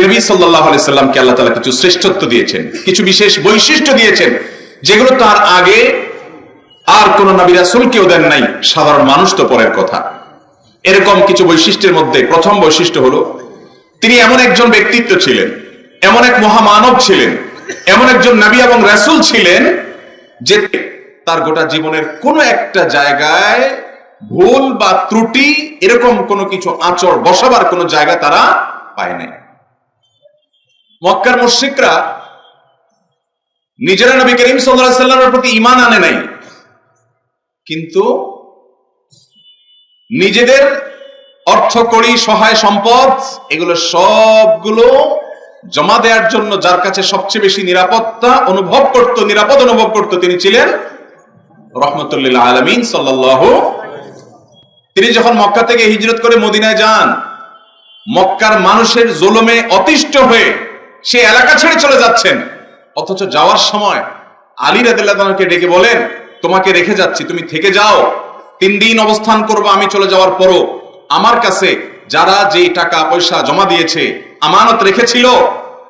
নবী সাল্লাহ সাল্লামকে আল্লাহ তালা কিছু শ্রেষ্ঠত্ব দিয়েছেন, কিছু বিশেষ বৈশিষ্ট্য দিয়েছেন, যেগুলো তার আগে আর কোন দেন নাই। সাধারণ মানুষ তো পরের কথা। এরকম কিছু বৈশিষ্ট্যের মধ্যে প্রথম বৈশিষ্ট্য হলো, তিনি এমন একজন ব্যক্তিত্ব ছিলেন, এমন এক মহামানব ছিলেন, এমন একজন নবী এবং রাসুল ছিলেন যে তার গোটা জীবনের কোন একটা জায়গায় ভুল বা ত্রুটি, এরকম কোনো কিছু আচর বসাবার কোনো জায়গা তারা পায় নাই। মক্কার মুশরিকরা নিজেরা নবী করিম সাল্লামের প্রতি ইমান আনে নাই। কিন্তু নিজেদের অর্থ কড়ি সহায় সম্পদ, এগুলো সবগুলো জমা দেওয়ার জন্য যার কাছে সবচেয়ে বেশি নিরাপত্তা অনুভব করত, নিরাপদ অনুভব করত তিনি ছিলেন রহমতুল্লাহ আলমিন সাল্লাহ তিনি যখন মক্কা থেকে হিজরত করে মদিনায় যান, মক্কার মানুষের জোলমে অতিষ্ঠ হয়ে সে এলাকা ছেড়ে চলে যাচ্ছেন। অথচ যাওয়ার সময় আলী রাদিল্লাহকে ডেকে বলেন, তোমাকে রেখে যাচ্ছি, তুমি থেকে যাও। তিন দিন অবস্থান করব, আমি চলে যাওয়ার পরও আমার কাছে যারা যে টাকা, পয়সা জমা দিয়েছে, আমানত রেখেছিল,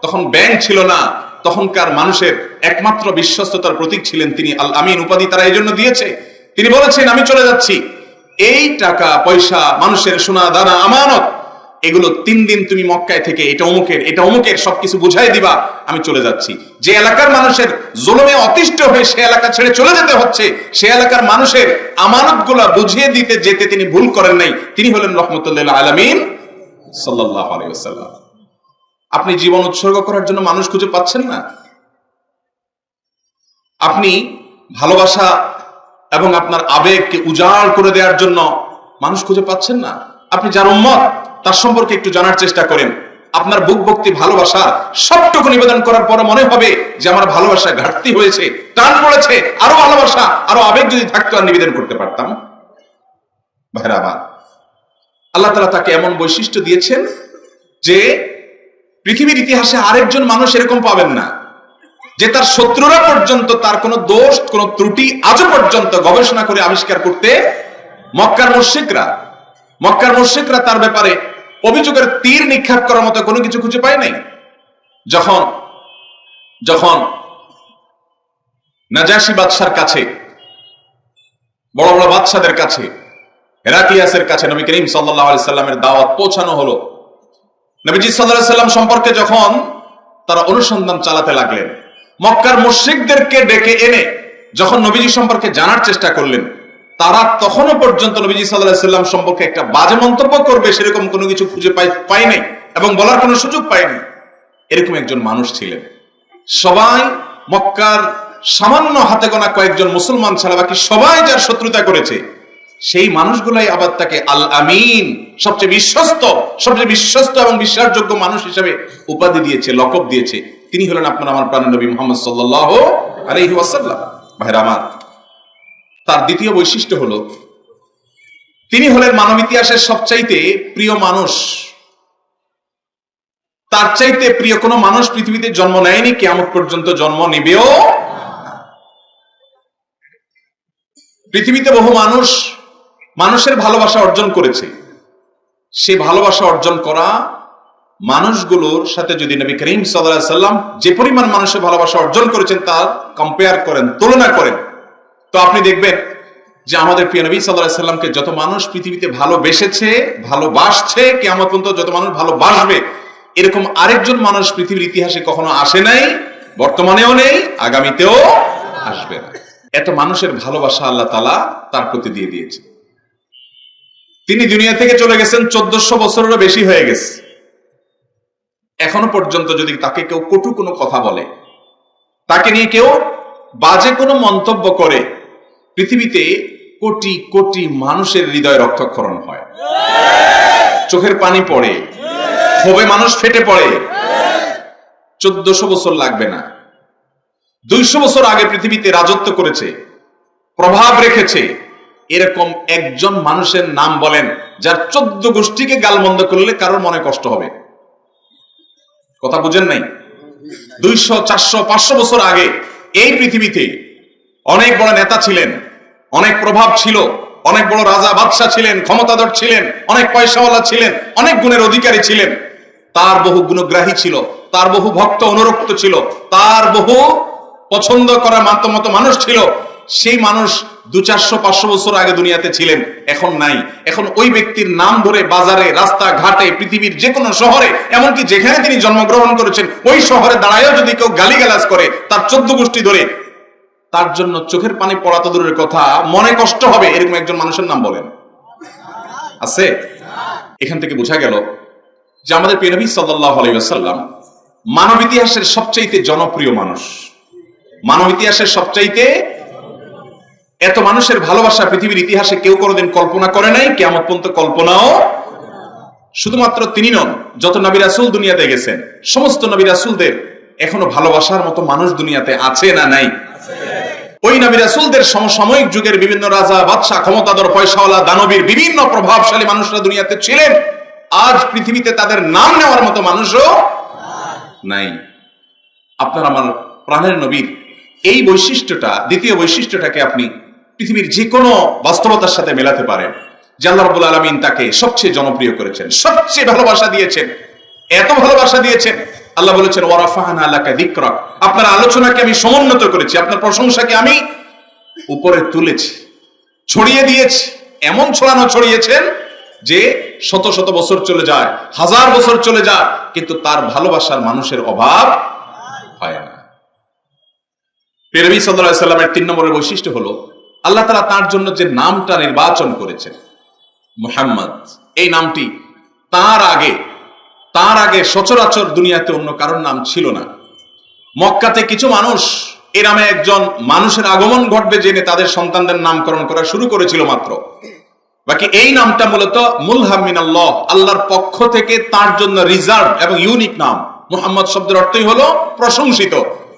তখন ব্যাংক ছিল না। তখনকার মানুষের একমাত্র বিশ্বস্ততার প্রতীক ছিলেন তিনি আল আমিন। উপাধি তারা এই জন্য দিয়েছে। তিনি বলেছেন, আমি চলে যাচ্ছি। এই টাকা, পয়সা, মানুষের সোনা, দানা, আমানত এগুলো তিন দিন তুমি মক্কায় থেকে, এটা অমুকের এটা অমুকের, সবকিছু বুঝাই দিবা, আমি চলে যাচ্ছি। যে এলাকার মানুষের জলমে অতিষ্ঠ হয়ে সে এলাকা ছেড়ে চলে যেতে হচ্ছে, সে এলাকার মানুষের আমানতগুলা বুঝিয়ে দিতে যেতে তিনি ভুল করেন নাই, তিনি হলেন রহমতুল্লাহ আলমিন সাল্লাহ আলাইসাল্লাম আপনি জীবন উৎসর্গ করার জন্য মানুষ খুঁজে পাচ্ছেন না। আপনি ভালোবাসা এবং আপনার আবেগকে উজাড় করে দেওয়ার জন্য মানুষ খুঁজে পাচ্ছেন না। আপনি যার উম্মত তার সম্পর্কে একটু জানার চেষ্টা করেন। আপনার বুক ভক্তি, ভালোবাসা সবটুকু নিবেদন করার পরে মনে হবে যে আমার ভালোবাসা ঘাটতি হয়েছে, টান পড়েছে, আরও ভালোবাসা, আরও আবেগ যদি থাকতো আর নিবেদন করতে পারতাম। ভাইরা আল্লাহ তালা তাকে এমন বৈশিষ্ট্য দিয়েছেন যে পৃথিবীর ইতিহাসে আরেকজন মানুষ এরকম পাবেন না, যে তার শত্রুরা পর্যন্ত তার কোনো দোষ, কোন ত্রুটি আজও পর্যন্ত গবেষণা করে আবিষ্কার করতে মক্কার মুশিকরা মক্কার মুশিকরা তার ব্যাপারে অভিযোগের তীর নিক্ষেপ করার মতো কোনো কিছু খুঁজে পায় নাই। যখন যখন নাজাসি বাদশার কাছে, বড় বড় বাদশাদের কাছে, হেরাক্লিয়াসের কাছে নবী করিম সাল্লাহ সাল্লামের দাওয়াত পৌঁছানো হলো, নবীজি সাল্লাহ সাল্লাম সম্পর্কে যখন তারা অনুসন্ধান চালাতে লাগলেন, মক্কার মুশ্রিকদেরকে ডেকে এনে যখন নবীজি সম্পর্কে জানার চেষ্টা করলেন তারা তখনও পর্যন্ত নবীজি সাল্লাহ সাল্লাম সম্পর্কে একটা বাজে মন্তব্য করবে, সেরকম কোনো কিছু খুঁজে পাই নাই এবং বলার কোনো সুযোগ পায়নি এরকম একজন মানুষ ছিলেন। সবাই মক্কার সামান্য হাতে গোনা কয়েকজন মুসলমান ছাড়া বাকি সবাই যার শত্রুতা করেছে, সেই মানুষগুলাই আবার তাকে আল আমিন সবচেয়ে বিশ্বস্ত সবচেয়ে বিশ্বস্ত এবং বিশ্বাসযোগ্য মানুষ হিসেবে উপাধি দিয়েছে, লকব দিয়েছে। তিনি হলেন আপনার, আমার প্রাণ নবী মোহাম্মদ সাল্লাহ আলহি ওয়াসাল্লাম। ভাইরা আমার তার দ্বিতীয় বৈশিষ্ট্য হলো, তিনি হলেন মানব ইতিহাসের সবচাইতে প্রিয় মানুষ। তার চাইতে প্রিয় কোনো মানুষ পৃথিবীতে জন্ম নেয়নি কেমন পর্যন্ত জন্ম নিবেও পৃথিবীতে বহু মানুষ মানুষের ভালোবাসা অর্জন করেছে। সে ভালোবাসা অর্জন করা মানুষগুলোর সাথে যদি নবী করিম সাল্লাম যে পরিমাণ মানুষের ভালোবাসা অর্জন করেছেন, তার কম্পেয়ার করেন, তুলনা করেন তো আপনি দেখবেন যে আমাদের প্রিয় নবী সাল্লাহ সাল্লামকে যত মানুষ পৃথিবীতে ভালোবেসেছে, ভালোবাসছে কেমন পর্যন্ত যত মানুষ ভালোবাসবে, এরকম আরেকজন মানুষ পৃথিবীর ইতিহাসে কখনো আসে নাই, বর্তমানেও নেই, আগামীতেও আসবে না। এত মানুষের ভালোবাসা আল্লাহ তালা তার প্রতি দিয়ে দিয়েছে। তিনি দুনিয়া থেকে চলে গেছেন, চোদ্দশো বছরেরও বেশি হয়ে গেছে। এখনও পর্যন্ত যদি তাকে কেউ কটু কোনো কথা বলে, তাকে নিয়ে কেউ বাজে কোনো মন্তব্য করে পৃথিবীতে কোটি কোটি মানুষের হৃদয় রক্তক্ষরণ হয়। চোখের পানি পড়ে। ক্ষোভে মানুষ ফেটে পড়ে। চোদ্দশো বছর লাগবে না। দুইশো বছর আগে পৃথিবীতে রাজত্ব করেছে, প্রভাব রেখেছে। এরকম একজন মানুষের নাম বলেন, যার চোদ্দ গোষ্ঠীকে গালমন্দ করলে কারোর মনে কষ্ট হবে। কথা বুঝেন নাই? দুইশো, চারশো, পাঁচশো বছর আগে এই পৃথিবীতে অনেক বড় নেতা ছিলেন, অনেক প্রভাব ছিল, অনেক বড় রাজা বাদশাহ ছিলেন, ক্ষমতাধর ছিলেন, অনেক পয়সাওয়ালা ছিলেন, অনেক গুণের অধিকারী ছিলেন। তার বহু গুণগ্রাহী ছিল, তার বহু ভক্ত অনুরক্ত ছিল, তার বহু পছন্দ করা মাত্র মতো মানুষ ছিল। সেই মানুষ দু চারশো পাঁচশো বছর আগে দুনিয়াতে ছিলেন, এখন নাই। এখন ওই ব্যক্তির নাম ধরে বাজারে রাস্তা ঘাটে পৃথিবীর যে কোনো শহরে, এমনকি যেখানে তিনি জন্মগ্রহণ করেছেন, ওই শহরে দাঁড়ায়ও যদি কেউ গালিগালাজ করে, তার চোদ্দ গোষ্ঠী ধরে তার জন্য চোখের পানি পড়া তো দূরের কথা, মনে কষ্ট হবে, এরকম একজন মানুষের নাম বলেন। আছে? এখান থেকে বোঝা গেল যে আমাদের পেনবী আলাইসাল্লাম মানব ইতিহাসের সবচাইতে জনপ্রিয় মানুষ। মানব ইতিহাসের সবচাইতে এত মানুষের ভালোবাসা পৃথিবীর ইতিহাসে কেউ কোনোদিন কল্পনা করে নাই কেমন পর্যন্ত কল্পনাও শুধুমাত্র তিনি নন, যত নবী রাসূল দুনিয়াতে গেছেন, সমস্ত নবী রাসূলদের এখনও ভালোবাসার মতো মানুষ দুনিয়াতে আছে না নাই? ওই নবী রাসুলদের সমসাময়িক যুগের বিভিন্ন রাজা, বাদশাহ, ক্ষমতাধর, পয়সাওয়ালা, দানবীর, বিভিন্ন প্রভাবশালী মানুষরা দুনিয়াতে ছিলেন। আজ পৃথিবীতে তাদের নাম নেওয়ার মতো মানুষও নাই। আপনার আমার প্রাণের নবীর এই বৈশিষ্ট্যটা, দ্বিতীয় বৈশিষ্ট্যটাকে আপনি পৃথিবীর যে কোনো বাস্তবতার সাথে মেলাতে পারেন। যে আল্লাহ রাব্বুল আলামিন তাকে সবচেয়ে জনপ্রিয় করেছেন, সবচেয়ে ভালোবাসা দিয়েছেন, এত ভালোবাসা দিয়েছেন আল্লাহ বলেছেন, ওয়ারাফাহানা আলাকা যিকরা। আপনার আলোচনাকে আমি সমুন্নত করেছি, আপনার প্রশংসাকে আমি উপরে তুলেছি, ছড়িয়ে দিয়েছি, এমন ছড়ানো ছড়িয়েছেন যে শত শত বছর চলে যায়, হাজার বছর চলে যায়, কিন্তু তার ভালোবাসার মানুষের অভাব হয় না। পেরবি সাল্লামের তিন নম্বরের বৈশিষ্ট্য হলো, আল্লাহ তালা তার জন্য যে নামটা নির্বাচন করেছেন, মুহাম্মদ, এই নামটি তার আগে তার আগে সচরাচর দুনিয়াতে অন্য কারোর নাম ছিল না। মক্কাতে কিছু মানুষ এ নামে একজন মানুষের আগমন ঘটবে জেনে তাদের সন্তানদের নামকরণ করা শুরু করেছিল মাত্র। বাকি এই নামটা মূলত মুলহামিন আল্লাহ আল্লাহর পক্ষ থেকে তার জন্য রিজার্ভ এবং ইউনিক নাম। মুহাম্মদ শব্দের অর্থই হলো প্রশংসিত।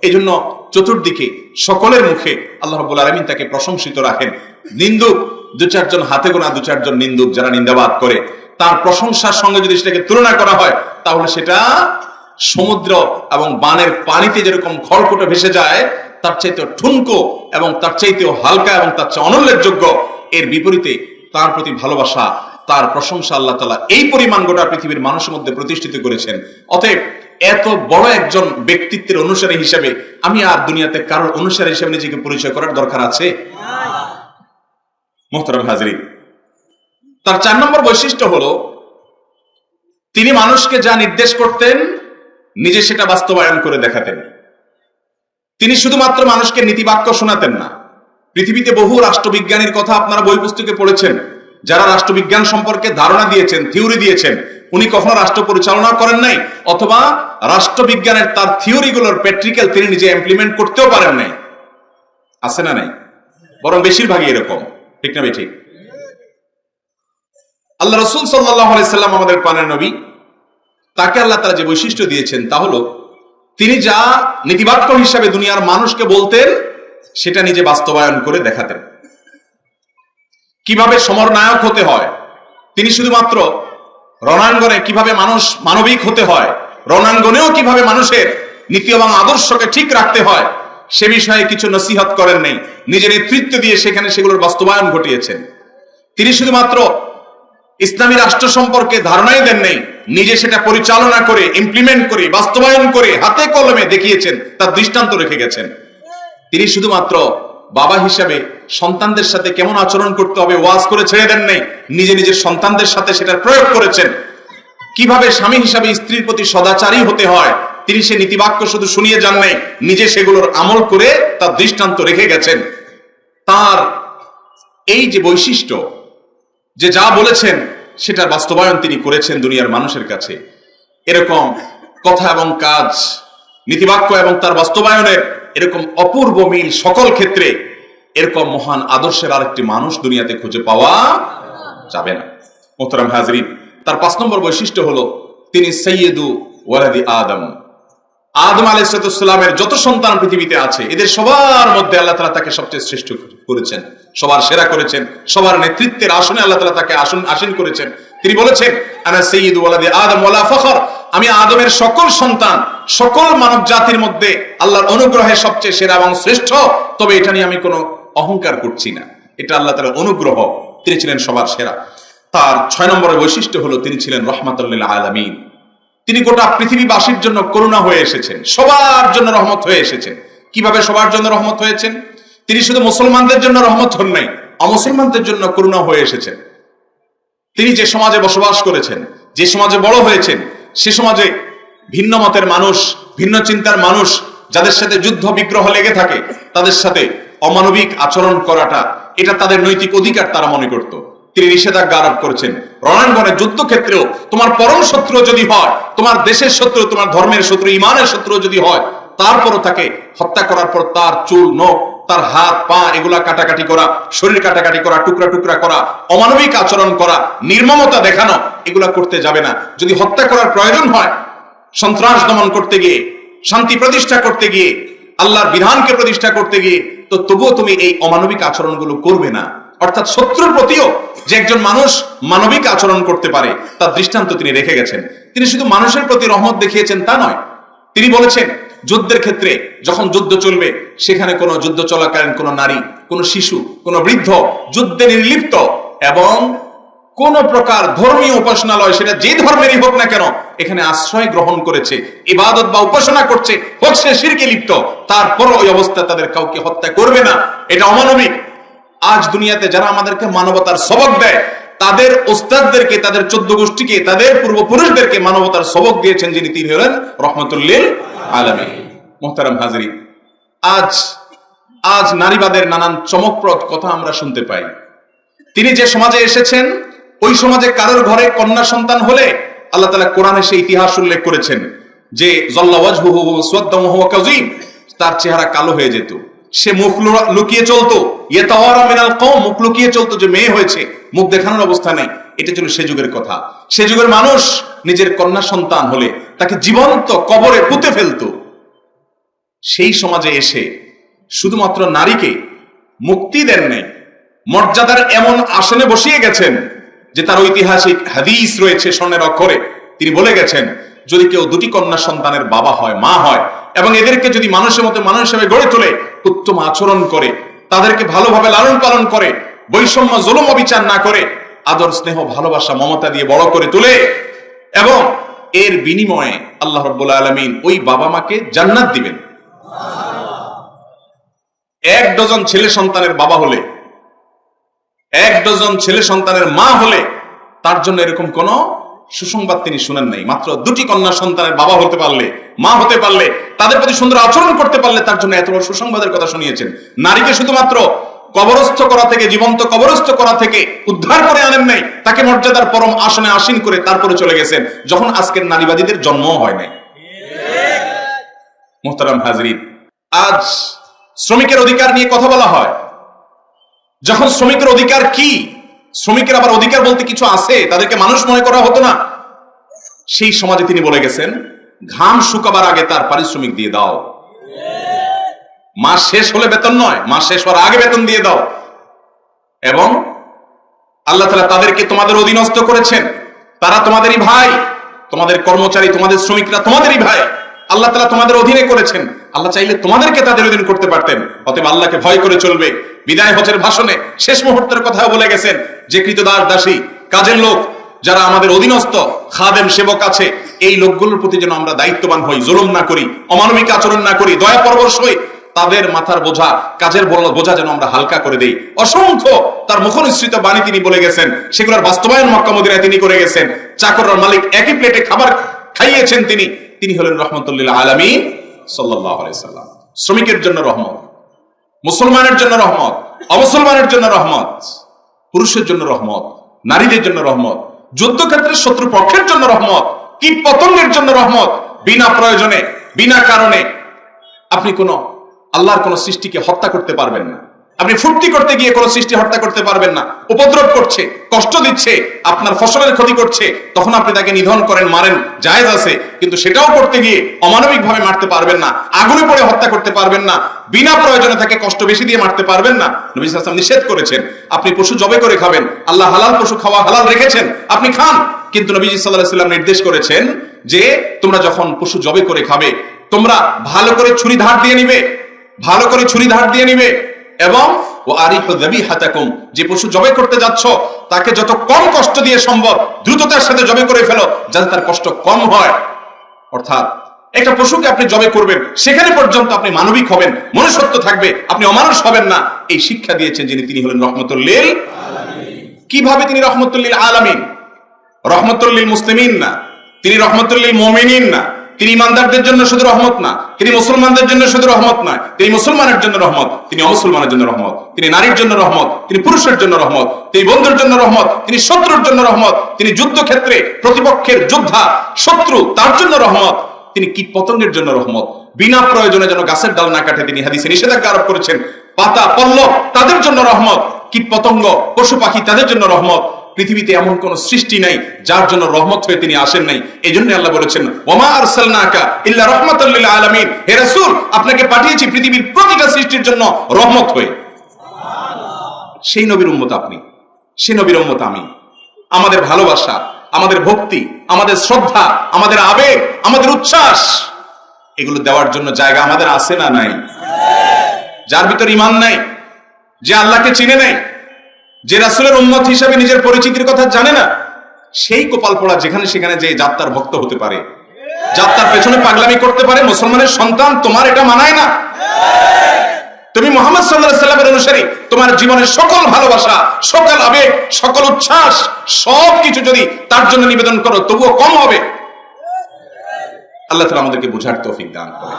এই জন্য চতুর্দিকে সকলের মুখে আল্লাহ রব্বুল আলমিন তাকে প্রশংসিত রাখেন। নিন্দুক, দু চারজন হাতে গোনা, দু চারজন নিন্দুক যারা নিন্দাবাদ করে। তার প্রশংসার সঙ্গে যদি সেটাকে তুলনা করা হয় তাহলে সেটা সমুদ্র এবং বানের পানিতে যেরকম খড়কুটো ভেসে যায় তার চাইতেও ঠুনকো এবং তার চাইতেও হালকা এবং তার চেয়ে অনল্লেখযোগ্য এর বিপরীতে তার প্রতি ভালোবাসা তার প্রশংসা আল্লাহ তালা এই পরিমাণ গোটা পৃথিবীর মানুষের মধ্যে প্রতিষ্ঠিত করেছেন। অতএব এত বড় একজন ব্যক্তিত্বের অনুসারী হিসেবে আমি আর দুনিয়াতে কারোর অনুসারী হিসেবে নিজেকে পরিচয় করার দরকার আছে? মোহতরম হাজরিন তার চার নম্বর বৈশিষ্ট্য হলো, তিনি মানুষকে যা নির্দেশ করতেন, নিজে সেটা বাস্তবায়ন করে দেখাতেন। তিনি শুধুমাত্র মানুষকে নীতিবাক্য শোনাতেন না। পৃথিবীতে বহু রাষ্ট্রবিজ্ঞানীর কথা আপনারা বই পুস্তকে পড়েছেন, যারা রাষ্ট্রবিজ্ঞান সম্পর্কে ধারণা দিয়েছেন, থিওরি দিয়েছেন। উনি কখনো রাষ্ট্র পরিচালনা করেন নাই, অথবা রাষ্ট্রবিজ্ঞানের তার থিওরিগুলোর প্র্যাকটিক্যাল তিনি নিজে ইমপ্লিমেন্ট করতেও পারেন নাই। আছে না নাই? বরং বেশিরভাগই এরকম। ঠিক না ঠিক? আল্লাহ রসুল সাল্লাহ সাল্লাম আমাদের প্রাণের নবী, তাকে আল্লাহ তারা যে বৈশিষ্ট্য দিয়েছেন তা হলো, তিনি যা নীতিবাক্য হিসাবে দুনিয়ার মানুষকে বলতেন, সেটা নিজে বাস্তবায়ন করে দেখাতেন। কীভাবে সমরনায়ক হতে হয়? তিনি শুধুমাত্র রণাঙ্গনে কীভাবে মানুষ মানবিক হতে হয়, রণাঙ্গনেও কীভাবে মানুষের নীতি এবং আদর্শকে ঠিক রাখতে হয়, সে বিষয়ে কিছু নসিহত করেন নেই। নিজের নেতৃত্ব দিয়ে সেখানে সেগুলোর বাস্তবায়ন ঘটিয়েছেন। তিনি শুধুমাত্র ইসলামী রাষ্ট্র সম্পর্কে ধারণাই দেন নেই। নিজে সেটা পরিচালনা করে ইমপ্লিমেন্ট করে, বাস্তবায়ন করে, হাতে কলমে দেখিয়েছেন, তার দৃষ্টান্ত রেখে গেছেন। তিনি শুধুমাত্র বাবা হিসাবে সন্তানদের সাথে কেমন আচরণ করতে হবে, ওয়াজ করে ছেড়ে দেন নাই। নিজে নিজের সন্তানদের সাথে সেটা প্রয়োগ করেছেন। কীভাবে স্বামী হিসাবে স্ত্রীর প্রতি সদাচারী হতে হয়, তিনি সে নীতিবাক্য শুধু শুনিয়ে যান নাই, নিজে সেগুলোর আমল করে তার দৃষ্টান্ত রেখে গেছেন। তার এই যে বৈশিষ্ট্য যে যা বলেছেন সেটার বাস্তবায়ন তিনি করেছেন দুনিয়ার মানুষের কাছে। এরকম কথা এবং কাজ, নীতিবাক্য এবং তার বাস্তবায়নের এরকম অপূর্ব মিল সকল ক্ষেত্রে এরকম মহান আদর্শের আরেকটি মানুষ দুনিয়াতে খুঁজে পাওয়া যাবে না। মোহতারাম হাজরিন, তার পাঁচ নম্বর বৈশিষ্ট্য হলো, তিনি সৈয়দু ওয়ালাদি আদম। আদম আলাইসালামের যত সন্তান পৃথিবীতে আছে, এদের সবার মধ্যে আল্লাহ তালা তাকে সবচেয়ে শ্রেষ্ঠ করেছেন। সবার সেরা করেছেন, সবার নেতৃত্বের আসনে আল্লাহ তালা তাকে আসন, আসীন করেছেন। তিনি বলেছেন, আনা সৈয়দ ওয়ালাদি আদম ওয়ালা ফখর। আমি আদমের সকল সন্তান, সকল মানব জাতির মধ্যে আল্লাহর অনুগ্রহে সবচেয়ে সেরা এবং শ্রেষ্ঠ, তবে এটা নিয়ে আমি কোনো অহংকার করছি না। এটা আল্লাহ তালার অনুগ্রহ। তিনি ছিলেন সবার সেরা। তার ছয় নম্বরের বৈশিষ্ট্য হলো তিনি ছিলেন রহমাতুল্লাহ আলমিন। তিনি গোটা পৃথিবীবাসীর জন্য করুণা হয়ে এসেছেন, সবার জন্য রহমত হয়ে এসেছেন। কীভাবে সবার জন্য রহমত হয়েছেন? তিনি শুধু মুসলমানদের জন্য রহমত হন নাই, অমুসলমানদের জন্য করুণা হয়ে এসেছেন। তিনি যে সমাজে বসবাস করেছেন, যে সমাজে বড় হয়েছেন, সে সমাজে ভিন্ন মতের মানুষ, ভিন্ন চিন্তার মানুষ, যাদের সাথে যুদ্ধ বিগ্রহ লেগে থাকে, তাদের সাথে অমানবিক আচরণ করাটা, এটা তাদের নৈতিক অধিকার তারা মনে করত। তিনি নিষেধাজ্ঞা আরোপ করেছেন। রণাঙ্গনে যুদ্ধক্ষেত্রেও তোমার পরম শত্রু যদি হয়, তোমার দেশের শত্রু, তোমার ধর্মের শত্রু, ইমানের শত্রু যদি হয়, তারপরও তাকে হত্যা করার পর তার চুল, নখ, তার হাত, পা, এগুলা কাটাকাটি করা, শরীর কাটাকাটি করা, টুকরা টুকরা করা, অমানবিক আচরণ করা, নির্মমতা দেখানো, এগুলা করতে যাবে না। যদি হত্যা করার প্রয়োজন হয়, সন্ত্রাস দমন করতে গিয়ে, শান্তি প্রতিষ্ঠা করতে গিয়ে, আল্লাহর বিধানকে প্রতিষ্ঠা করতে গিয়ে, তো তবুও তুমি এই অমানবিক আচরণগুলো করবে না। অর্থাৎ শত্রুর প্রতিও যে একজন মানুষ মানবিক আচরণ করতে পারে, তার দৃষ্টান্ত তিনি রেখে গেছেন। তিনি শুধু মানুষের প্রতি রহমত দেখিয়েছেন তা নয়, তিনি বলেছেন, যুদ্ধের ক্ষেত্রে যখন যুদ্ধ চলবে, সেখানে কোনো যুদ্ধ চলাকালীন কোনো নারী, কোনো শিশু, কোনো বৃদ্ধ যুদ্ধে নির্লিপ্ত এবং কোন প্রকার ধর্মীয় উপাসনালয়, সেটা যে ধর্মেরই হোক না কেন, এখানে আশ্রয় গ্রহণ করেছে, ইবাদত বা উপাসনা করছে, হোক সে শিরকে লিপ্ত তারপর ওই অবস্থা তাদের কাউকে হত্যা করবে না। এটা অমানবিক। আজ দুনিয়াতে যারা আমাদেরকে মানবতার সবক দেয়, তাদের ওস্তাদদেরকে, তাদের চোদ্দ গোষ্ঠীকে, তাদের পূর্বপুরুষদেরকে মানবতার সবক দিয়েছেন যিনি তিনি হলেন রহমতুল্লিল আলমী। মোহতারাম হাজরি, আজ আজ নারীবাদের নানান চমকপ্রদ কথা আমরা শুনতে পাই। তিনি যে সমাজে এসেছেন, ওই সমাজে কারোর ঘরে কন্যা সন্তান হলে আল্লাহ তালা কোরআনে সে ইতিহাস উল্লেখ করেছেন যে জল্লাওয়াজ তার চেহারা কালো হয়ে যেত। সে মুখ লুকিয়ে চলতো। মুখ লুকিয়ে চলতো যে মেয়ে হয়েছে। মুখ দেখানোর অবস্থা নেই। এটা ছিল সে যুগের কথা। সে যুগের মানুষ নিজের কন্যা সন্তান হলে তাকে জীবন্ত কবরে পুঁতে ফেলতো। সেই সমাজে এসে শুধুমাত্র নারীকে মুক্তি দেন নাই। মর্যাদার এমন আসনে বসিয়ে গেছেন যে তার ঐতিহাসিক হাদিস রয়েছে স্বর্ণের অক্ষরে। তিনি বলে গেছেন, যদি কেউ দুটি কন্যা সন্তানের বাবা হয়, মা হয় এবং এদেরকে যদি মানুষের মতো মানুষ হিসেবে গড়ে তোলে, উত্তম আচরণ করে, তাদেরকে ভালোভাবে লালন পালন করে, বৈষম্য, জুলুম অবিচার না করে, আদর, স্নেহ, ভালোবাসা, মমতা দিয়ে বড় করে তোলে এবং এর বিনিময়ে আল্লাহ রব্বুল আলমিন ওই বাবা মাকে জান্নাত দিবেন। এক ডজন ছেলে সন্তানের বাবা হলে, এক ডজন ছেলে সন্তানের মা হলে তার জন্য এরকম কোন সুসংবাদ তিনি শুনেন নাই। মাত্র দুটি কন্যা সন্তানের বাবা হতে পারলে, মা হতে পারলে, তাদের প্রতি সুন্দর আচরণ করতে পারলে তার জন্য এত সুসংবাদের কথা শুনিয়েছেন। নারীকে শুধুমাত্র কবরস্থ করা থেকে, জীবন্ত কবরস্থ করা থেকে উদ্ধার করে আনেন নাই, তাকে মর্যাদার পরম আসনে আসীন করে তারপরে চলে গেছেন, যখন আজকের নারীবাদীদের জন্মও হয় নাই। মোহতারাম হাজরিন, আজ শ্রমিকের অধিকার নিয়ে কথা বলা হয়। যখন শ্রমিকের অধিকার কি শ্রমিকের আবার অধিকার বলতে কিছু আছে? তাদেরকে মানুষ মনে করা হতো না? সেই সমাজে তিনি বলে গেছেন, ঘাম শুকাবার আগে তার পারিশ্রমিক দিয়ে দাও। মাস শেষ হলে বেতন নয়, মাস শেষ হওয়ার আগে বেতন দিয়ে দাও। এবং আল্লাহ তালা তাদেরকে তোমাদের অধীনস্থ করেছেন। তারা তোমাদেরই ভাই, তোমাদের কর্মচারী, তোমাদের শ্রমিকরা তোমাদেরই ভাই। আল্লাহ তালা তোমাদের অধীনে করেছেন। আল্লাহ চাইলে তোমাদেরকে তাদের অধীন করতে পারতেন। অতএব আল্লাহকে ভয় করে চলবে। বিদায় হজের ভাষণে শেষ মুহূর্তের কথা বলে গেছেন যে কৃতদাস দাসী, কাজের লোক, যারা আমাদের অধীনস্থ, খাদেম সেবক আছে, এই লোকগুলোর প্রতি যেন আমরা দায়িত্ববান হই, জুলুম না করি, অমানবিক আচরণ না করি, দয়া পরবশ হই, তাদের মাথার বোঝা, কাজের বড় বোঝা যেন আমরা হালকা করে দেই। অসংখ্য তার মুখনিসৃত বাণী তিনি বলে গেছেন, সেগুলোর বাস্তবায়ন মক্কা মদিনায় তিনি করে গেছেন। চাকর মালিক একই প্লেটে খাবার খাইয়েছেন তিনি। তিনি হলেন রহমতুল্লাহ আলমী সাল্লাম। শ্রমিকের জন্য রহমত, মুসলমানের জন্য রহমত, অমুসলমানের জন্য রহমত, পুরুষের জন্য রহমত, নারীদের জন্য রহমত যুদ্ধক্ষেত্রের শত্রু পক্ষের জন্য রহমত কীট পতঙ্গের জন্য রহমত, বিনা প্রয়োজনে, বিনা কারণে আপনি কোন, আল্লাহর কোন সৃষ্টিকে হত্যা করতে পারবেন না। আপনি ফুর্তি করতে গিয়ে কোন সৃষ্টি হত্যা করতে পারবেন না। উপদ্রব করছে, কষ্ট দিচ্ছে, আপনার ফসলের ক্ষতি করছে, তখন আপনি তাকে নিধন করেন, মারেন, জায়েজ আছে, কিন্তু সেটাও করতে গিয়ে অমানবিক ভাবে মারতে পারবেন না, আগুনে পড়ে হত্যা করতে পারবেন না, বিনা প্রয়োজনে তাকে কষ্ট বেশি দিয়ে মারতে পারবেন না। নবী সাল্লাল্লাহু নিষেধ করেছেন, আপনি পশু জবে করে খাবেন, আল্লাহ হালাল পশু খাওয়া হালাল রেখেছেন, আপনি খান। কিন্তু নবীজি আলাইহি নির্দেশ করেছেন যে তোমরা যখন পশু জবে করে খাবে, তোমরা ভালো করে ছুরি ধার দিয়ে নিবে, ভালো করে ছুরি ধার দিয়ে নিবে এবং ও আরিফ দেবী হাতাকুম যে পশু জবে করতে যাচ্ছ, তাকে যত কম কষ্ট দিয়ে সম্ভব দ্রুততার সাথে জবে করে ফেলো, যাতে তার কষ্ট কম হয়। অর্থাৎ, একটা পশুকে আপনি জবে করবেন, সেখানে পর্যন্ত আপনি মানবিক হবেন, মনুষ্যত্ব থাকবে, আপনি অমানুষ হবেন না। এই শিক্ষা দিয়েছেন যিনি, তিনি হলেন রহমতুল্লিল কীভাবে তিনি রহমতুল্লিল আলামিন? রহমতুল্লিল মুসলিমিন না, তিনি রহমতুল্লিল মমিনিন না। তিনি ইমানদারদের জন্য শুধু রহমত না তিনি মুসলমানদের জন্য শুধু রহমত নয় তিনি মুসলমানের জন্য রহমত তিনি অমুসলমানের জন্য রহমত তিনি নারীর জন্য রহমত তিনি পুরুষের জন্য রহমত তিনি বন্ধুর জন্য রহমত তিনি শত্রুর জন্য রহমত তিনি যুদ্ধক্ষেত্রে প্রতিপক্ষের যোদ্ধা শত্রু তার জন্য রহমত তিনি কীট পতঙ্গের জন্য রহমত বিনা প্রয়োজনে যেন গাছের ডাল না কাটে তিনি হাদিসে নিষেধাজ্ঞা আরোপ করেছেন পাতা পল্লব তাদের জন্য রহমত কীট পতঙ্গ পশু পাখি তাদের জন্য রহমত পৃথিবীতে এমন কোন সৃষ্টি নাই, যার জন্য রহমত হয়ে তিনি আসেন নাই। এই জন্য আল্লাহ বলেছেন, ওমা আরসালনাকা ইল্লা রাহমাতাল লিল আলামিন। হে রাসূল, আপনাকে পাঠিয়েছি পৃথিবীর প্রতিটা সৃষ্টির জন্য রহমত হয়ে। সেই নবীর উম্মত আপনি সেই নবীর উম্মত আমি। আমাদের ভালোবাসা, আমাদের ভক্তি, আমাদের শ্রদ্ধা, আমাদের আবেগ, আমাদের উচ্ছ্বাস, এগুলো দেওয়ার জন্য জায়গা আমাদের আছে না নাই? যার ভিতর ইমান নাই, যে আল্লাহকে চিনে নাই যে রাসুলের উন্মত হিসাবে নিজের পরিচিতির কথা জানে না সেই কোপাল পড়া যেখানে সেখানে যে যাত্রার ভক্ত হতে পারে। যাত্রার পেছনে পাগলামি করতে পারে মুসলমানের সন্তান তোমার এটা মানায় না। তুমি মোহাম্মদ সাল্লাহ সাল্লামের অনুসারী তোমার জীবনের সকল ভালোবাসা সকল আবেগ সকল উচ্ছ্বাস সব কিছু যদি তার জন্য নিবেদন করো তবুও কম হবে। আল্লাহ তালা আমাদেরকে বুঝার তৌফিক দান করে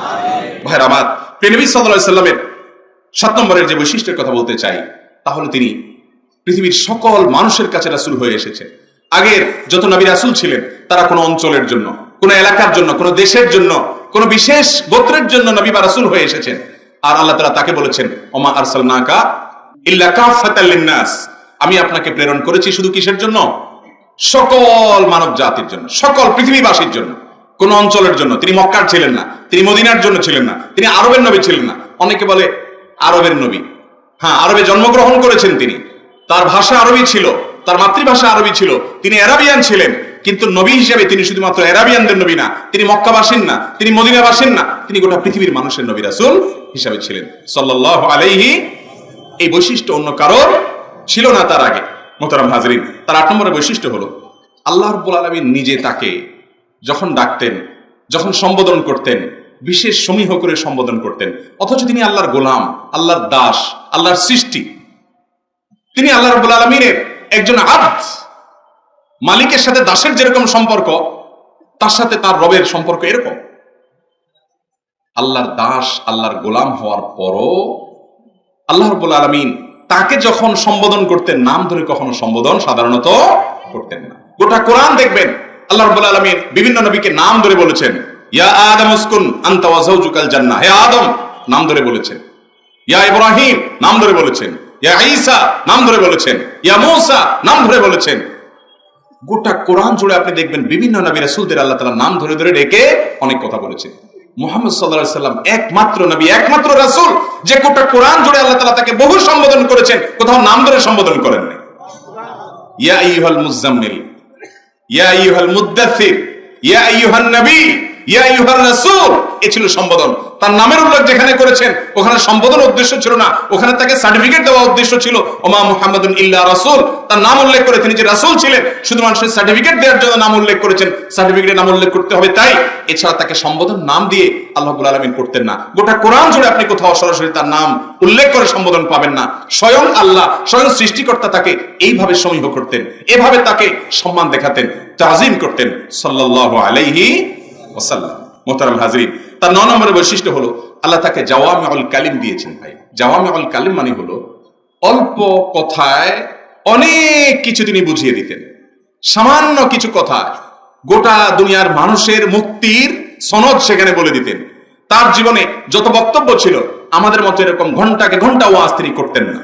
ভাইর আমার প্রেনবী সাল্লাহ সাল্লামের সাত নম্বরের যে বৈশিষ্ট্যের কথা বলতে চাই তাহলে তিনি পৃথিবীর সকল মানুষের কাছে রাসুল হয়ে এসেছে। আগের যত নবী রাসুল ছিলেন, তারা কোনো অঞ্চলের জন্য, কোনো এলাকার জন্য, কোনো দেশের জন্য, কোনো বিশেষ গোত্রের জন্য নবী বা রাসুল হয়ে এসেছেন। আর আল্লাহ তালা তাকে বলেছেন, ওমা আরসাল নাকা আমি আপনাকে প্রেরণ করেছি শুধু কিসের জন্য? সকল মানব জাতির জন্য, সকল পৃথিবীবাসীর জন্য। কোন অঞ্চলের জন্য, তিনি মক্কার ছিলেন না, তিনি মদিনার জন্য ছিলেন না, তিনি আরবের নবী ছিলেন না। অনেকে বলে, আরবের নবী। হ্যাঁ আরবে জন্মগ্রহণ করেছেন তিনি। তার ভাষা আরবি ছিল, তার মাতৃভাষা আরবি ছিল, তিনি অ্যারাবিয়ান ছিলেন, কিন্তু নবী হিসেবে তিনি শুধুমাত্র অ্যারাবিয়ানদের নবী না, তিনি মক্কাবাসীন না, তিনি মদিনাবাসীন না, তিনি গোটা পৃথিবীর মানুষের নবী রাসুল হিসাবে ছিলেন। সাল্লাহ আলাইহি, এই বৈশিষ্ট্য অন্য কারোর ছিল না তার আগে। মোতারাম হাজরিন, তার আট নম্বরের বৈশিষ্ট্য হলো, আল্লাহ রব্বুল আলমী নিজে তাকে যখন ডাকতেন, যখন সম্বোধন করতেন, বিশেষ সমীহ করে সম্বোধন করতেন, অথচ তিনি আল্লাহর গোলাম, আল্লাহর দাস, আল্লাহর সৃষ্টি তিনি আল্লাহ রব্বুল আলমিনের একজন আব্দ মালিকের সাথে দাসের যেরকম সম্পর্ক, তার সাথে তার রবের সম্পর্ক এরকম। আল্লাহর দাস, আল্লাহর গোলাম হওয়ার পরও আল্লাহ রব্বুল আলমিন তাকে যখন সম্বোধন করতেন, নাম ধরে কখনো সম্বোধন সাধারণত করতেন না। গোটা কোরআন দেখবেন, আল্লাহ রব্বুল আলমিন বিভিন্ন নবীকে নাম ধরে বলেছেন। ইয়া আদম উসকুন, আনতা জান্নাহ। হে আদম, নাম ধরে বলেছেন। ইয়া ইব্রাহিম, নাম ধরে বলেছেন। ইয়া নাম ধরে বলেছেন। ইয়া মূসা, নাম ধরে বলেছেন। গোটা কোরআন জুড়ে আপনি দেখবেন বিভিন্ন নবী আল্লাহ নাম ধরে ধরে ডেকে অনেক কথা বলেছেন। মুহাম্মদ আলাইহি সাল্লাম একমাত্র নবী, একমাত্র রাসূল যে গোটা কোরআন জুড়ে আল্লাহ তাআলা তাকে বহু সম্বোধন করেছেন, কোথাও নাম ধরে সম্বোধন করেন নাই। ইয়া আইয়ুহাল মুজাম্মিল ইয়া আইয়ুহাল মুদ্দাথির ইয়া নবী তার নাম উল্লেখ করে সম্বোধন সম্বোধন পাবেন না। স্বয়ং আল্লাহ, স্বয়ং সৃষ্টিকর্তা তাকে এইভাবে সমীহ করতেন। এভাবে তাকে সম্মান দেখাতেন, তাজিম করতেন। সাল্লাল্লাহু আলাইহি ওয়াসাল্লাম, মোহতারাম হাজরিন। তার ন নম্বরের বৈশিষ্ট্য হলো, আল্লাহ তাকে জাওয়ামে অল কালিম দিয়েছেন ভাই। জাওয়ামে অল কালিম মানে হলো, অল্প কথায় অনেক কিছু তিনি বুঝিয়ে দিতেন। সামান্য কিছু কথা গোটা দুনিয়ার মানুষের মুক্তির সনদ সেখানে বলে দিতেন। তার জীবনে যত বক্তব্য ছিল, আমাদের মতো এরকম ঘন্টাকে ঘণ্টা ওয়াজ তিনি করতেন না।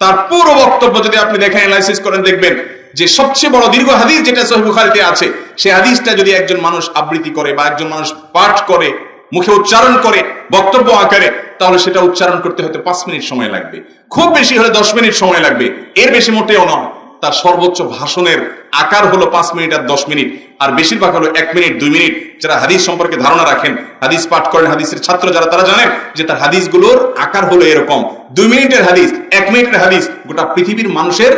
তার পুরো বক্তব্য যদি আপনি দেখেন অ্যানালাইসিস করেন, দেখবেন যে সবচেয়ে বড় দীর্ঘ হাদিস যেটা সহি বুখারিতে আছে সেই হাদিসটা যদি একজন মানুষ আবৃত্তি করে বা একজন মানুষ পাঠ করে, মুখে উচ্চারণ করে, বক্তব্য আকারে, তাহলে সেটা উচ্চারণ করতে হয়তো পাঁচ মিনিট সময় লাগবে। খুব বেশি হলে দশ মিনিট সময় লাগবে। এর বেশি মোটেও নয়। তার সর্বোচ্চ ভাষণের আকার হলো পাঁচ মিনিট আর দশ মিনিট। আর বেশিরভাগ হলো এক মিনিট, দুই মিনিট। যারা হাদিস সম্পর্কে ধারণা রাখেন, হাদিস পাঠ করেন, হাদিসের ছাত্র যারা, তারা জানেন যে তার হাদিসগুলোর আকার হলো এরকম। দুই মিনিটের হাদিস, এক মিনিটের হাদিস গোটা পৃথিবীর মানুষের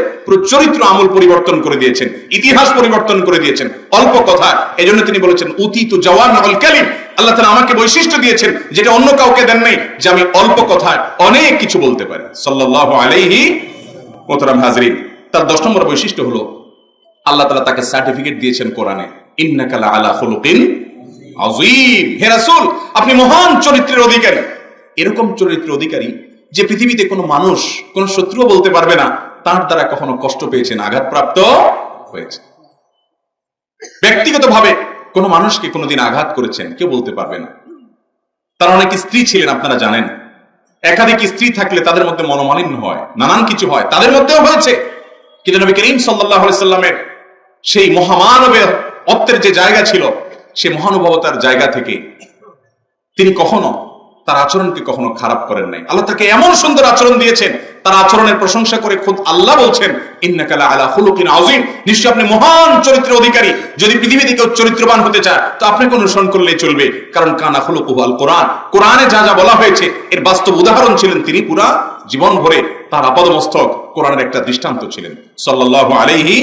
চরিত্র আমূল পরিবর্তন করে দিয়েছেন, ইতিহাস পরিবর্তন করে দিয়েছেন। অল্প কথা, এজন্য তিনি বলেছেন অতীত জওয়ান অল কালিম। আল্লাহ তালা আমাকে বৈশিষ্ট্য দিয়েছেন যেটা অন্য কাউকে দেন নাই, যে আমি অল্প কথায় অনেক কিছু বলতে পারি। সাল্লাহ আলাইহি মোতরাম হাজরিন। তার দশ নম্বর বৈশিষ্ট্য হলো, আল্লাহ তালা তাকে সার্টিফিকেট দিয়েছেন কোরআনে ইন্নাকালা আলা খুলুকিন আযীম। হে রাসূল, আপনি মহান চরিত্রের অধিকারী। এরকম চরিত্রের অধিকারী যে পৃথিবীতে কোনো মানুষ, কোনো শত্রুও বলতে পারবে না, তার দ্বারা কখনো কষ্ট পেয়েছেন, আঘাতপ্রাপ্ত হয়েছে। ব্যক্তিগতভাবে কোনো মানুষকে কোনোদিন আঘাত করেছেন, কেউ বলতে পারবে না। তার অনেক স্ত্রী ছিলেন, আপনারা জানেন। একাধিক স্ত্রী থাকলে তাদের মধ্যে মনোমালিন্য হয়, নানান কিছু হয়, তাদের মধ্যেও হয়েছে। কিন্তু নবী করিম সাল্লাহ সাল্লামের সেই মহামানবের অত্তের যে জায়গা ছিল, সে মহানুভবতার জায়গা থেকে তিনি কখনো তার আচরণকে কখনো খারাপ করেন নাই। আল্লাহ তাকে এমন সুন্দর আচরণ দিয়েছেন, তার আচরণের প্রশংসা করে খুদ আল্লাহ বলছেন ইন্নাকালা আলা খুলুকিন আযীম। নিশ্চয় আপনি মহান চরিত্রের অধিকারী। যদি পৃথিবীতে চরিত্রবান হতে চায়, তো আপনাকে অনুসরণ করলেই চলবে। কারণ কানা খুলুকুহু আল কোরআন। কোরআনে যা যা বলা হয়েছে, এর বাস্তব উদাহরণ ছিলেন তিনি পুরা জীবন ভরে তার আপাদমস্তক। কোরআনের একটা দৃষ্টান্ত ছিলেন। সাল্লাল্লাহু আলাইহি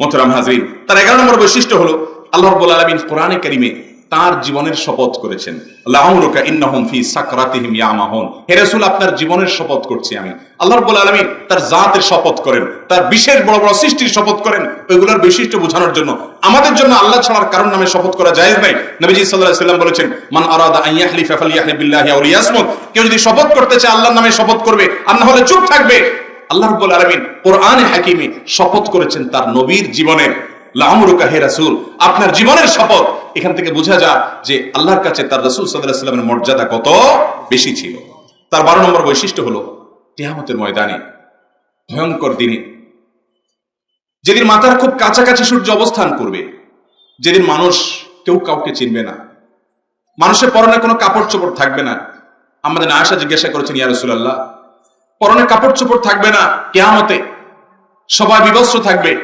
মোহতারাম হাজরিন। তার এগারো নম্বর বৈশিষ্ট্য হলো, আল্লাহ রাব্বুল আলামিন কোরআনে কারিমে তার জীবনের শপথ করেছেন। লাউরুকা ইন্নাহুম ফি সাকরাতিহিম ইয়ামাহুন। হে রাসূল, আপনার জীবনের শপথ করছি আমি। আল্লাহ রাব্বুল আলামিন তার জাতের শপথ করেন, তার বিশেষ বড় বড় সৃষ্টির শপথ করেন। ওইগুলোর বৈশিষ্ট্য বোঝানোর জন্য আমাদের জন্য আল্লাহ ছাড়ার কারণ নামে শপথ করা জায়েজ নাই নবীজি সাল্লাল্লাহু আলাইহি সাল্লাম বলেছেন, মান আরাদা আন ইয়াহলিফা ফালইয়াহলিফ বিল্লাহি আও লিয়াসমুত কেউ যদি শপথ করতে চায়, আল্লাহর নামে শপথ করবে, আর না হলে চুপ থাকবে। আল্লাহ রাব্বুল আলামিন কোরআনে হাকিমে শপথ করেছেন তার নবীর জীবনের লামরুকা হে রাসূল আপনার জীবনের শপথ। এখান থেকে বোঝা যায় যে আল্লাহর কাছে তার রাসূল আলাইহি মর্যাদা কত বেশি ছিল। তার বারো নম্বর বৈশিষ্ট্য হলো কিয়ামতের ময়দানে, ভয়ঙ্কর দিনে, যেদিন মাথার খুব কাছাকাছি সূর্য অবস্থান করবে, যেদিন মানুষ কেউ কাউকে চিনবে না, মানুষের পরনে কোনো কাপড় চোপড় থাকবে না। আমাদের আয়সা জিজ্ঞাসা করেছেন রাসূলুল্লাহ পরনে কাপড় চোপড় থাকবে না কেয়ামতে। সবাই বিবস্ত্র থাকবে।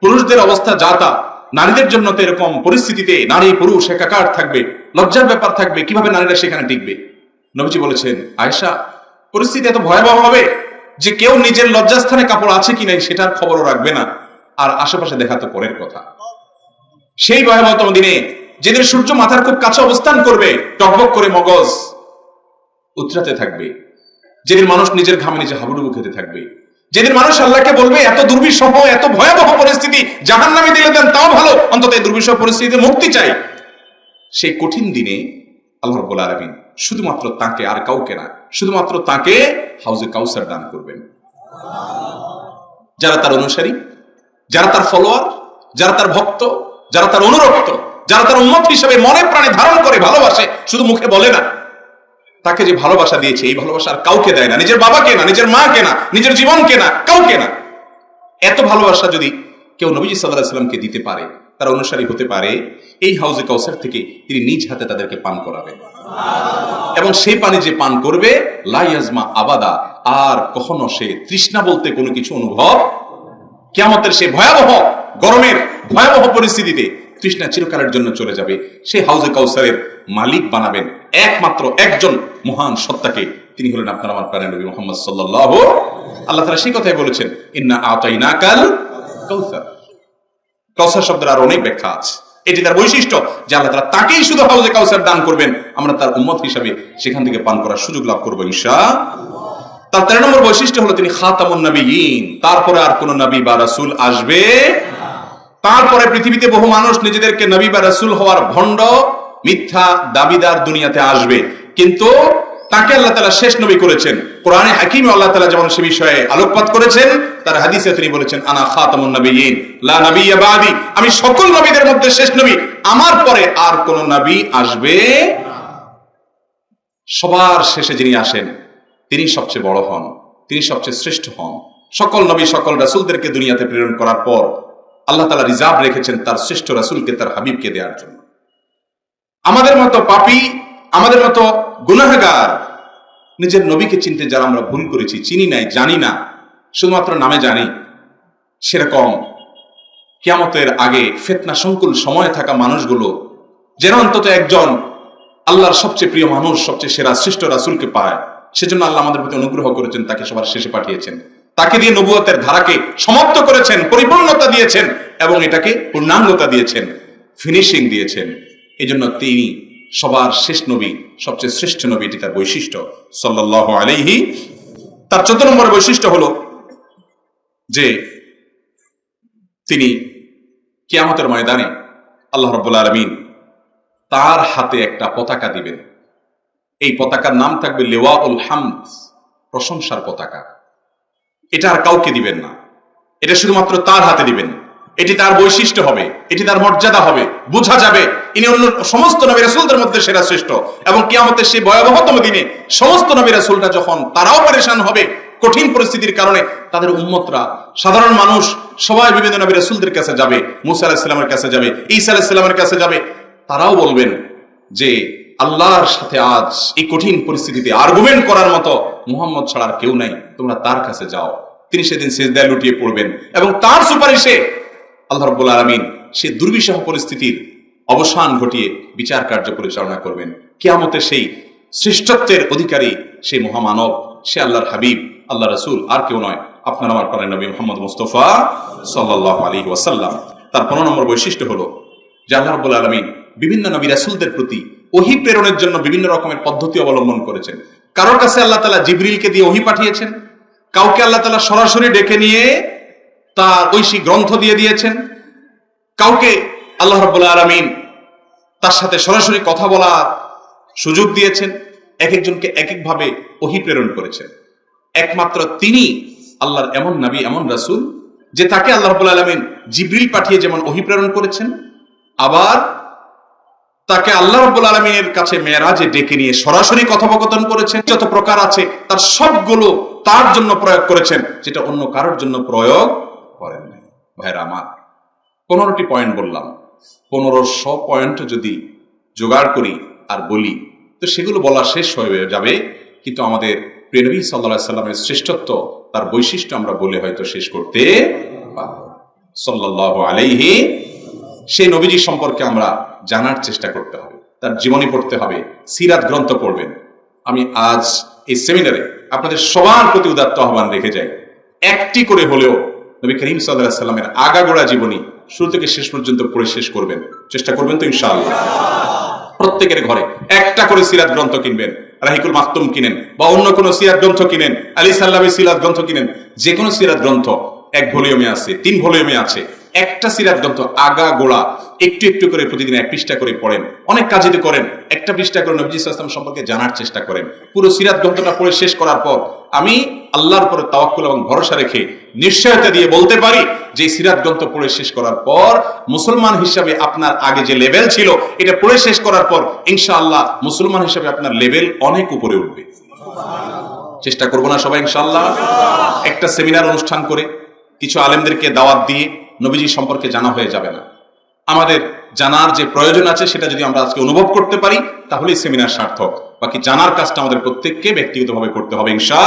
পুরুষদের অবস্থা যা তা। নারীদের জন্য তো এরকম পরিস্থিতিতে নারী, পুরুষ, একাকার থাকবে। লজ্জার ব্যাপার থাকবে। কীভাবে নারীরা সেখানে টিকবে? নবীজি বলেছেন, আয়েশা, পরিস্থিতি এত ভয়াবহ হবে যে কেউ নিজের লজ্জাস্থানে কাপড় আছে কি নাই সেটার খবরও রাখবে না। আর আশেপাশে দেখা তো পরের কথা। সেই ভয়াবহতম দিনে যেদিন সূর্য মাথার খুব কাছে অবস্থান করবে, টকবক করে মগজ উতরাতে থাকবে। যেদিন মানুষ নিজের ঘামে নিজে হাবুডুবু খেতে থাকবে। যেদিন মানুষ আল্লাহকে বলবে, এত দুর্বিষহ, এত ভয়াবহ পরিস্থিতি জাহান নামে দিলে দেন, তাও ভালো। অন্তত এই দুর্বিষহ পরিস্থিতিতে মুক্তি চাই। সেই কঠিন দিনে আল্লাহ রব্বুল আলামিন শুধুমাত্র তাকে আর কাউকে না, শুধুমাত্র তাকে হাউজে কাউসার দান করবেন। যারা তার অনুসারী, যারা তার ফলোয়ার, যারা তার ভক্ত, যারা তার অনুরক্ত, যারা তার উন্মত হিসেবে মনে প্রাণে ধারণ করে, ভালোবাসে, শুধু মুখে বলে না। তাকে যে ভালোবাসা দিয়েছে, এই ভালোবাসা আর কাউকে দেয় না। নিজের বাবাকে না, নিজের মাকে না, নিজের জীবনকে না, কাউকে না। এত ভালোবাসা যদি কেউ নবীজি সাল্লাহ সাল্লামকে দিতে পারে, তার অনুসারী হতে পারে, এই হাউজে কাউসার থেকে তিনি নিজ হাতে তাদেরকে পান করাবেন। এবং সেই পানি যে পান করবে লাইয়াজমা আবাদা, আর কখনো সে তৃষ্ণা বলতে কোনো কিছু অনুভব? কেমতের সে ভয়াবহ গরমের ভয়াবহ পরিস্থিতিতে তৃষ্ণা চিরকালের জন্য চলে যাবে। সেই হাউজে কাউসারের মালিক বানাবেন একমাত্র একজন মহান সত্তাকে। তিনি হলেন আপনার আমার প্রাণের নবী মোহাম্মদ সাল্লাল্লাহু আল্লাহ তাআলা সেই কথাই বলেছেন, ইন্না আতাইনাকাল কাউসার। কাউসার শব্দের আর অনেক ব্যাখ্যা আছে। এটি তার বৈশিষ্ট্য যে আল্লাহ তাআলা তাকেই শুধু হাউজে কাউসার দান করবেন। আমরা তার উম্মত হিসাবে সেখান থেকে পান করার সুযোগ লাভ করব ইনশা তার তেরো নম্বর বৈশিষ্ট্য হলো তিনি খাতামুন নবীন তারপরে আর কোন নবী বা রাসুল আসবে তারপরে পৃথিবীতে বহু মানুষ নিজেদেরকে নবী বা রাসূল হওয়ার ভণ্ড, মিথ্যা দাবিদার দুনিয়াতে আসবে। কিন্তু তাকে আল্লাহ তাআলা শেষ নবী করেছেন। কোরআনে হাকিমে আল্লাহ তাআলা যেমন সে বিষয়ে আলোকপাত করেছেন, তার হাদিসে তিনি বলেছেন, আনা খাতামুন নবিয়িন, লা নাবিয়্যা বাদি। আমি সকল নবীদের মধ্যে শেষ নবী। আমার পরে আর কোন নবী আসবে সবার শেষে যিনি আসেন, তিনি সবচেয়ে বড় হন, তিনি সবচেয়ে শ্রেষ্ঠ হন। সকল নবী, সকল রাসূলদেরকে দুনিয়াতে প্রেরণ করার পর আল্লাহ তাআলা রিজার্ভ রেখেছেন তার শ্রেষ্ঠ রাসূলকে, তার হাবিবকে দেওয়ার জন্য। আমাদের মতো পাপী, আমাদের মতো গুনাহগার, নিজের নবীকে চিনতে যারা আমরা ভুল করেছি, চিনি নাই, জানি না, শুধুমাত্র নামে জানি, সেরকম কিয়ামতের আগে ফেতনা সংকুল সময়ে থাকা মানুষগুলো, যেন অন্তত একজন আল্লাহর সবচেয়ে প্রিয় মানুষ, সবচেয়ে সেরা, শ্রেষ্ঠ রাসুলকে পায়, সেজন্য আল্লাহ আমাদের প্রতি অনুগ্রহ করেছেন, তাকে সবার শেষে পাঠিয়েছেন। তাকে দিয়ে নবুয়তের ধারাকে সমাপ্ত করেছেন, পরিপূর্ণতা দিয়েছেন এবং এটাকে পূর্ণাঙ্গতা দিয়েছেন ফিনিশিং দিয়েছেন। এই জন্য তিনি সবার শেষ নবী, সবচেয়ে শ্রেষ্ঠ নবী এটি তার বৈশিষ্ট্য। সাল্লাহ আলাইহি, তার চোদ্দ নম্বর বৈশিষ্ট্য হলো যে তিনি কিয়ামতের ময়দানে আল্লাহ রব্বুল আলমিন তার হাতে একটা পতাকা দিবেন। এই পতাকার নাম থাকবে লেওয়া উল হামদ, প্রশংসার পতাকা। এটা আর কাউকে দিবেন না। এটা শুধুমাত্র তার হাতে দিবেন। এটি তার বৈশিষ্ট্য হবে, এটি তার মর্যাদা হবে, বোঝা যাবে। ইনি অন্য সমস্ত নবী রাসূলদের মধ্যে সেরা শ্রেষ্ঠ এবং কিয়ামতের সেই ভয়াবহতম দিনে সমস্ত নবী রাসূলরা যখন তারাও পরেশান হবে কঠিন পরিস্থিতির কারণে তাদের উম্মতরা, সাধারণ মানুষ, সবাই বিভিন্ন নবী রাসূলদের কাছে যাবে, মুসা আলাহিসাল্লামের কাছে যাবে, ঈসা আলাহিসাল্লামের কাছে যাবে। তারাও বলবেন যে আল্লাহর সাথে আজ এই কঠিন পরিস্থিতিতে আর্গুমেন্ট করার মতো মোহাম্মদ ছাড়া আর কেউ নাই। তোমরা তার কাছে যাও। তিনি সেদিন সেজদায় লুটিয়ে পড়বেন এবং তার সুপারিশে আল্লাহ রব্বুল আলমিন সে দুর্বিষহ পরিস্থিতির অবসান ঘটিয়ে বিচার কার্য পরিচালনা করবেন। কিয়ামতের সেই শ্রেষ্ঠত্বের অধিকারী সেই মহামানব, সে আল্লাহর হাবিব, আল্লাহ রসুল, আর কেউ নয়। আপনার আমার করেন নবী মোহাম্মদ মুস্তফা সাল্লাহ আলী ওয়াসাল্লাম। তার পনেরো নম্বর বৈশিষ্ট্য হলো যে আল্লাহ রব্বুল আলমিন বিভিন্ন নবী রাসুলদের প্রতি ওহি প্রেরণের জন্য বিভিন্ন রকমের পদ্ধতি অবলম্বন করেছেন। কারোর কাছে আল্লাহ তালা জিবরিলকে দিয়ে ওহি পাঠিয়েছেন, কাউকে আল্লাহ তালা সরাসরি ডেকে নিয়ে তার ঐশী গ্রন্থ দিয়ে দিয়েছেন, কাউকে আল্লাহ রব্বুল্লাহ আলমিন তার সাথে সরাসরি কথা বলার সুযোগ দিয়েছেন এক একজনকে এক একভাবে ওহি প্রেরণ করেছেন। একমাত্র তিনি আল্লাহর এমন নবী, এমন রাসুল, যে তাকে আল্লাহ রব্বুল আলমিন জিবরিল পাঠিয়ে যেমন ওহি প্রেরণ করেছেন, আবার তাকে আল্লাহ রব্বুল আলমিনের কাছে মেয়েরাজে ডেকে নিয়ে সরাসরি কথোপকথন করেছেন। যত প্রকার আছে, তার সবগুলো তার জন্য প্রয়োগ করেছেন, যেটা অন্য কারোর জন্য প্রয়োগ করেন নাই। ভাইরা আমার, পনেরোটি পয়েন্ট বললাম। পনেরোশো পয়েন্ট যদি জোগাড় করি আর বলি, তো সেগুলো বলা শেষ হয়ে যাবে। কিন্তু আমাদের প্রেনবী সাল্লা সাল্লামের শ্রেষ্ঠত্ব, তার বৈশিষ্ট্য আমরা বলে হয়তো শেষ করতে পারব। সাল্লাহ আলাইহি সেই নবীজি সম্পর্কে আমরা জানার চেষ্টা করতে হবে। তার জীবনী পড়তে হবে, সিরাত গ্রন্থ পড়বেন। আমি আজ এই সেমিনারে আপনাদের সবার প্রতি উদাত্ত আহ্বান রেখে যাই। একটি করে হলেও নবী করিম সাল্লাহ সাল্লামের আগাগোড়া জীবনী শুরু থেকে শেষ পর্যন্ত পড়ে শেষ করবেন। চেষ্টা করবেন তো ইনশাআল্লাহ। প্রত্যেকের ঘরে একটা করে সিরাত গ্রন্থ কিনবেন, রাহিকুল মাহতুম কিনেন বা অন্য কোনো সিরাত গ্রন্থ কিনেন, আলী সাল্লামের সিরাত গ্রন্থ কিনেন যে কোনো সিরাত গ্রন্থ এক ভলিউমে আছে, তিন ভলিউমে আছে। একটা সিরাত গ্রন্থ, আগা গোড়া, একটু একটু করে প্রতিদিন এক পৃষ্ঠা করে পড়েন। অনেক কাজে করেন। একটা পৃষ্ঠা করে নবজি ইসলাম সম্পর্কে জানার চেষ্টা করেন। পুরো সিরাত গ্রন্থটা পড়ে শেষ করার পর আমি আল্লাহর উপরে তাওয়াক্কুল এবং ভরসা রেখে নিশ্চয়তা দিয়ে বলতে পারি যে সিরাত গ্রন্থ পড়ে শেষ করার পর মুসলমান হিসাবে আপনার আগে যে লেভেল ছিল, এটা পড়ে শেষ করার পর ইনশাআল্লাহ মুসলমান হিসাবে আপনার লেভেল অনেক উপরে উঠবে। চেষ্টা করব না সবাই ইনশাআল্লাহ। একটা সেমিনার অনুষ্ঠান করে কিছু আলেমদেরকে দাওয়াত দিয়ে নবীজি সম্পর্কে জানা হয়ে যাবে না। আমাদের জানার যে প্রয়োজন আছে, সেটা যদি আমরা আজকে অনুভব করতে পারি, তাহলেই সেমিনার সার্থক। বাকি জানার কাজটা আমাদের প্রত্যেককে ব্যক্তিগতভাবে করতে হবে, ইনশা